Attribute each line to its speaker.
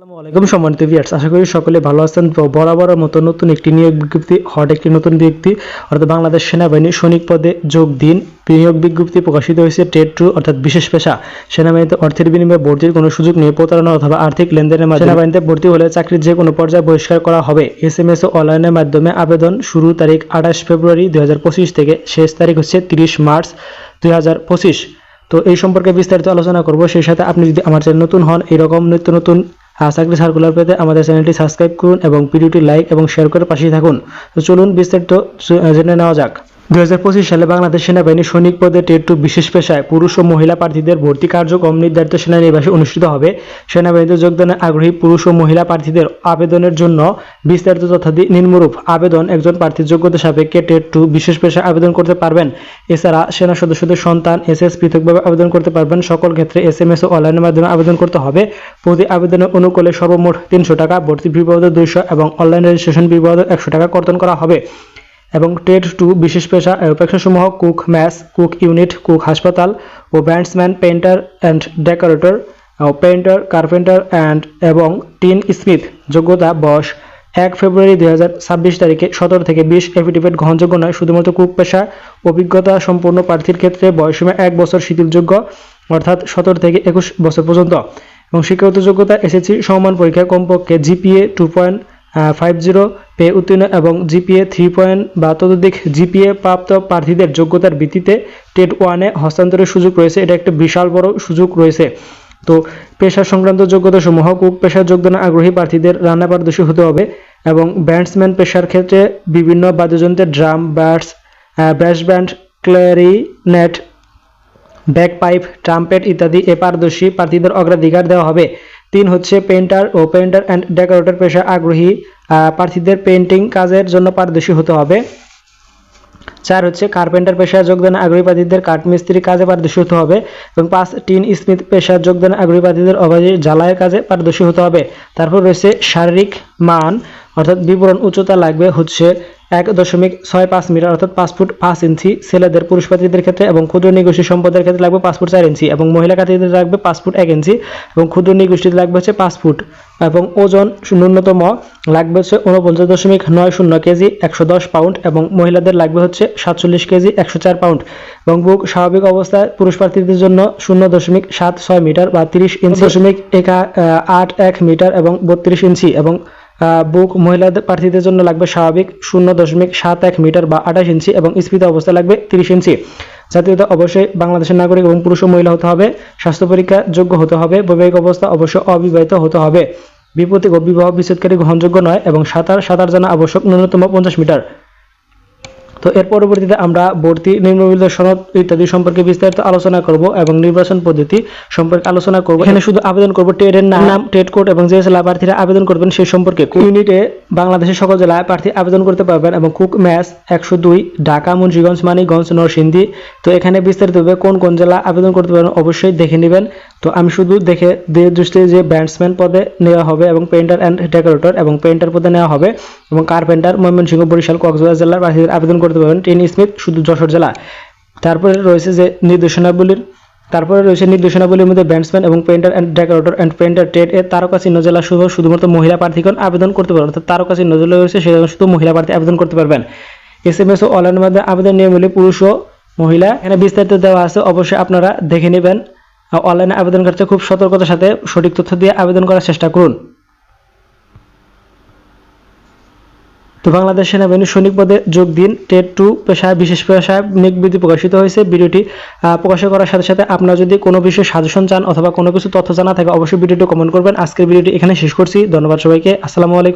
Speaker 1: আসসালামু আলাইকুম সম্মানিত ভিউয়ার্স আশা করি সকলে ভালো আছেন। তো বরাবরের মতো নতুন একটি নিয়োগ বিজ্ঞপ্তি, হট একটি নতুন বিজ্ঞপ্তি, অর্থাৎ বাংলাদেশ সেনাবাহিনী সৈনিক পদে যোগ দিন নিয়োগ বিজ্ঞপ্তি প্রকাশিত হয়েছে টেট টু অর্থাৎ বিশেষ পেশা। সেনাবাহিনীতে অর্থের বিনিময়ে ভর্তির কোনো সুযোগ নেই প্রতারণা অথবা আর্থিক লেনদেনের মাধ্যমে। সেনাবাহিনীতে ভর্তি হলে চাকরির যে কোনো পর্যায়ে বহিষ্কার করা হবে। এস এম এস অনলাইনের মাধ্যমে আবেদন শুরু তারিখ আঠাশ ফেব্রুয়ারি দুই হাজার পঁচিশ থেকে শেষ তারিখ হচ্ছে তিরিশ মার্চ দুই হাজার পঁচিশ। তো এই সম্পর্কে বিস্তারিত আলোচনা করব। সেই সাথে আপনি যদি আমার চ্যানেল নতুন হন, এরকম নিত্য নতুন আহ, চাকরি সার্কুলার পেতে আমাদের চ্যানেলটি সাবস্ক্রাইব করুন এবং ভিডিওটি লাইক এবং শেয়ার করে পাশে থাকুন। তো চলুন বিস্তারিত জেনে নেওয়া যাক। দু হাজার পঁচিশ সালে বাংলাদেশ সেনাবাহিনী সৈনিক পদে টেট টু বিশেষ পেশায় পুরুষ ও মহিলা প্রার্থীদের ভর্তি কার্যক্রম নির্ধারিত সেনানিবাসে অনুষ্ঠিত হবে। সেনাবাহিনীতে যোগদানে আগ্রহী পুরুষ ও মহিলা প্রার্থীদের আবেদনের জন্য বিস্তারিত তথ্যাদি নিম্নরূপ। আবেদন একজন প্রার্থীর যোগ্যতা সাপেক্ষে টেট টু বিশেষ পেশায় আবেদন করতে পারবেন। এছাড়া সেনা সদস্যদের সন্তান এস এস পৃথকভাবে আবেদন করতে পারবেন। সকল ক্ষেত্রে এস এম এস ও অনলাইনের মাধ্যমে আবেদন করতে হবে। প্রতি আবেদনের অনুকূলে সর্বমোট তিনশো টাকা, ভর্তি বাবদ দুইশো এবং অনলাইন রেজিস্ট্রেশন বাবদ একশো টাকা কর্তন করা হবে। এবং টেট টু বিশেষ পেশা পেশাসমূহ cook, mess, cook unit, cook হাসপাতাল ও bandsman painter and decorator painter carpenter and এবং টিন স্মিথ। যোগ্যতা, বয়স, এক ফেব্রুয়ারি দু হাজার ছাব্বিশ তারিখে সতেরো থেকে বিশ এফিডেভিট গ্রহণযোগ্য নয়, শুধুমাত্র কুক পেশা। অভিজ্ঞতা সম্পন্ন প্রার্থীর ক্ষেত্রে বয়সীমা এক বছর শিথিলযোগ্য, অর্থাৎ সতেরো থেকে একুশ বছর পর্যন্ত। এবং শিক্ষাগত যোগ্যতা, এসএসসি সমমান পরীক্ষায় কমপক্ষে GPA two point five zero pay উত্তীর্ণ এবং জিপিএ থ্রি পয়েন্ট বা ততোধিক জিপিএ প্রাপ্ত প্রার্থীদের যোগ্যতার ভিত্তিতে টেট ওয়ানে হস্তান্তরের সুযোগ রয়েছে। এটা একটা বিশাল বড় সুযোগ রয়েছে। তো পেশা সংক্রান্ত যোগ্যতা সমূহ কুক পেশার যোগদানে আগ্রহী প্রার্থীদের রান্না পারদর্শী হতে হবে এবং ব্যান্ডসম্যান পেশার ক্ষেত্রে বিভিন্ন বাদ্যযন্ত্রের drum, bats bass band clarinet bagpipe, trumpet ইত্যাদি এ পারদর্শী প্রার্থীদের অগ্রাধিকার দেওয়া হবে। তিন হচ্ছে পেন্টার ও পেন্টার অ্যান্ড ডেকোরেটর পেশা আগ্রহী প্রার্থীদের পেন্টিং কাজের জন্য পারদর্শী হতে হবে। চার হচ্ছে কার্পেন্টার পেশায় যোগদান, আগ্রহী প্রার্থীদের কাঠমিস্ত্রি কাজে পারদর্শী হতে হবে এবং পাঁচ, টিন স্মিথ পেশায় যোগদান, আগ্রহী প্রার্থীদের অবাধে জ্বালায়ের কাজে পারদর্শী হতে হবে। তারপর রয়েছে শারীরিক মান, অর্থাৎ বিবরণ উচ্চতা লাগবে হচ্ছে এক দশমিক ছয় পাঁচ মিটার অর্থাৎ পাঁচ ফুট পাঁচ ইঞ্চি। ছেলেদের পুরুষ প্রার্থীদের ক্ষেত্রে এবং ক্ষুদ্র নিগোষ্ঠী সম্পদের ক্ষেত্রে লাগবে পাঁচ ফুট চার ইঞ্চি এবং মহিলা প্রার্থীদের লাগবে পাঁচ ফুট এক ইঞ্চি এবং ক্ষুদ্র নিগোষ্ঠীতে লাগবে হচ্ছে পাঁচ ফুট এবং ওজন ন্যূনতম লাগবে হচ্ছে উনপঞ্চাশ দশমিক নয় শূন্য কেজি একশো দশ পাউন্ড এবং মহিলাদের লাগবে হচ্ছে সাতচল্লিশ কেজি একশো চার পাউন্ড এবং বুক স্বাভাবিক অবস্থায় পুরুষ প্রার্থীদের জন্য শূন্য দশমিক সাত ছয় মিটার বা তিরিশ ইঞ্চি দশমিক একা আট এক মিটার এবং বত্রিশ ইঞ্চি এবং বুক মহিলাদের প্রার্থীদের জন্য লাগবে স্বাভাবিক শূন্য দশমিক সাত এক মিটার বা আঠাশ ইঞ্চি এবং স্ফীত অবস্থা লাগবে তিরিশ ইঞ্চি। জাতীয়তা অবশ্যই বাংলাদেশের নাগরিক এবং পুরুষ ও মহিলা হতে হবে। স্বাস্থ্য পরীক্ষা যোগ্য হতে হবে। বৈবাহিক অবস্থা অবশ্যই অবিবাহিত হতে হবে। বিপত্তি ও বিবাহ বিচ্ছেদকারী গ্রহণযোগ্য নয় এবং সাঁতার সাঁতার জানা আবশ্যক ন্যূনতম পঞ্চাশ মিটার। তো এর পরবর্তীতে আমরা ভর্তি নিম্নবিধ সনদ ইত্যাদি সম্পর্কে বিস্তারিত আলোচনা করব এবং নির্বাচন পদ্ধতি সম্পর্কে আলোচনা করব। এখানে শুধু আবেদন করব টেটের নাম নাম টেট কোড এবং যে জেলা প্রার্থীরা আবেদন করবেন সেই সম্পর্কে। ইউনিটে বাংলাদেশের সকল জেলায় প্রার্থী আবেদন করতে পারবেন এবং কুক ম্যাচ একশো দুই ঢাকা মুন্সিগঞ্জ মানিকগঞ্জ নরসিংদী। তো এখানে বিস্তারিতভাবে কোন কোন জেলা আবেদন করতে পারবেন অবশ্যই দেখে নেবেন। তো আমি শুধু দেখে দিয়ে দৃষ্টি যে ব্যান্ডসম্যান পদে নেওয়া হবে এবং পেন্টার অ্যান্ড ডেকোরেটর এবং পেন্টার পদে নেওয়া হবে এবং কার্পেন্টার ময়মনসিংহ বরিশাল কক্সবাজার জেলার প্রার্থীদের আবেদন করতে পারবেন। টেন স্মিথ শুধু যশোর জেলা। তারপরে রয়েছে যে নির্দেশনাবলীর তারপরে রয়েছে নির্দেশনাবলীর মধ্যে ব্যান্ডসম্যান এবং painter and decorator and painter trade এর তারকা চিহ্ন জেলা শুধু শুধুমাত্র মহিলা প্রার্থীগণ আবেদন করতে পারবেন। অর্থাৎ তারকা চিহ্ন জেলা রয়েছে সেখানে শুধু মহিলা প্রার্থী আবেদন করতে পারবেন। এস এম এস ও অনলাইনের মাধ্যমে আবেদন নিয়মগুলি পুরুষ ও মহিলা। এখানে বিস্তারিত দেওয়া আছে, অবশ্যই আপনারা দেখে নেবেন। অনলাইনে আবেদন করতে খুব সতর্কতার সাথে সঠিক তথ্য দিয়ে আবেদন করার চেষ্টা করুন। তো বাংলাদেশ সেনাবাহিনী সৈনিক পদে যোগ দিন। টেট টু পেশায়, বিশেষ পেশায় নিয়োগ প্রকাশিত হয়েছে। ভিডিওটি প্রকাশ করার সাথে সাথে আপনারা যদি কোনো বিষয়ে সাজেশন চান অথবা কোনো কিছু তথ্য জানা থাকে, অবশ্যই ভিডিওটি কমেন্ট করবেন। আজকের ভিডিওটি এখানে শেষ করছি। ধন্যবাদ সবাইকে। আসসালামু আলাইকুম।